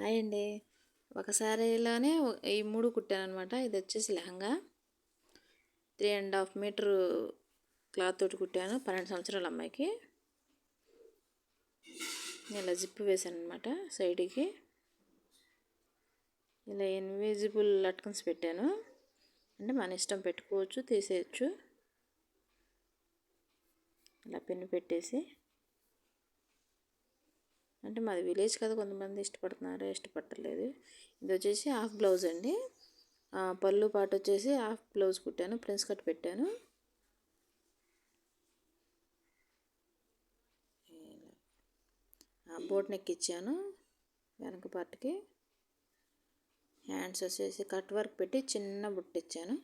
Hi అండి. ఒక శారీలోనే ఈ మూడు కుట్టాను అనమాట ఇది వచ్చేసి lehenga. Three and half metre cloth తోటి కుట్టాను పన్నెండు సంవత్సరాల అమ్మాయికి. ఇలా జిప్ వేసాను అనమాట సైడ్కి. ఇలా ఇన్విజిబుల్ లట్కన్స్ పెట్టాను. అంటే మన ఇష్టం పెట్టుకోవచ్చు తీసేయచ్చు. ఇలా పెన్ను పెట్టేసి. అంటే మాది విలేజ్ కదా కొంతమంది ఇష్టపడుతున్నారు ఇష్టపడలేదు ఇది వచ్చేసి హాఫ్ బ్లౌజ్ అండి. పళ్ళు పాటు వచ్చేసి హాఫ్ బ్లౌజ్ కుట్టాను ప్రిన్స్ కట్ పెట్టాను. బోట్ నెక్ ఇచ్చాను వెనక పార్ట్కి. హ్యాండ్స్ వచ్చేసి కట్ వర్క్ పెట్టి చిన్న బుట్ట ఇచ్చాను.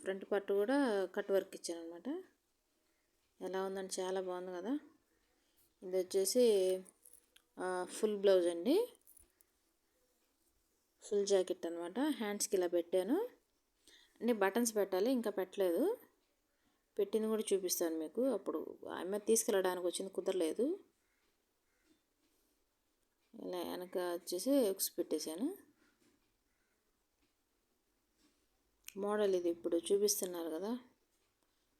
ఫ్రంట్ పార్ట్ కూడా కట్ వర్క్ ఇచ్చాను అనమాట ఎలా ఉందండి చాలా బాగుంది కదా. ఇది వచ్చేసి ఫుల్ బ్లౌజ్ అండి. ఫుల్ జాకెట్ అనమాట హ్యాండ్స్కి ఇలా పెట్టాను. అన్ని బటన్స్ పెట్టాలి ఇంకా పెట్టలేదు. పెట్టింది కూడా చూపిస్తాను మీకు. అప్పుడు ఆమె తీసుకెళ్ళడానికి వచ్చింది కుదరలేదు. ఇలా వెనక వచ్చేసి ఎక్స్ పెట్టేశాను. మోడల్ ఇది ఇప్పుడు చూపిస్తున్నారు కదా.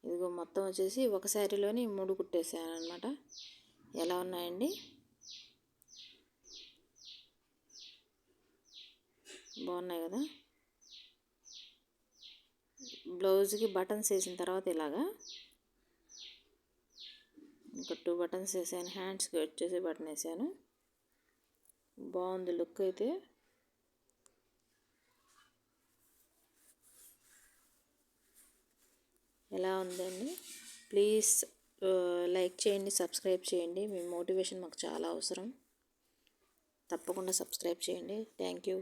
ఇదిగో మొత్తం వచ్చేసి ఒక శారీలోని మూడు కుట్టేసాను అనమాట ఎలా ఉన్నాయండి? బాగున్నాయి కదా? బ్లౌజ్కి బటన్స్ వేసిన తర్వాత ఇలాగా? ఇంకా టూ బటన్స్ వేసాను. హ్యాండ్స్కి వచ్చేసి బటన్ వేసాను. బాగుంది లుక్ అయితే. ఎలా ఉందండి? ప్లీజ్ లైక్ చేయండి సబ్స్క్రైబ్ చేయండి. మీ మోటివేషన్ మాకు చాలా అవసరం. తప్పకుండా సబ్స్క్రైబ్ చేయండి. Thank you.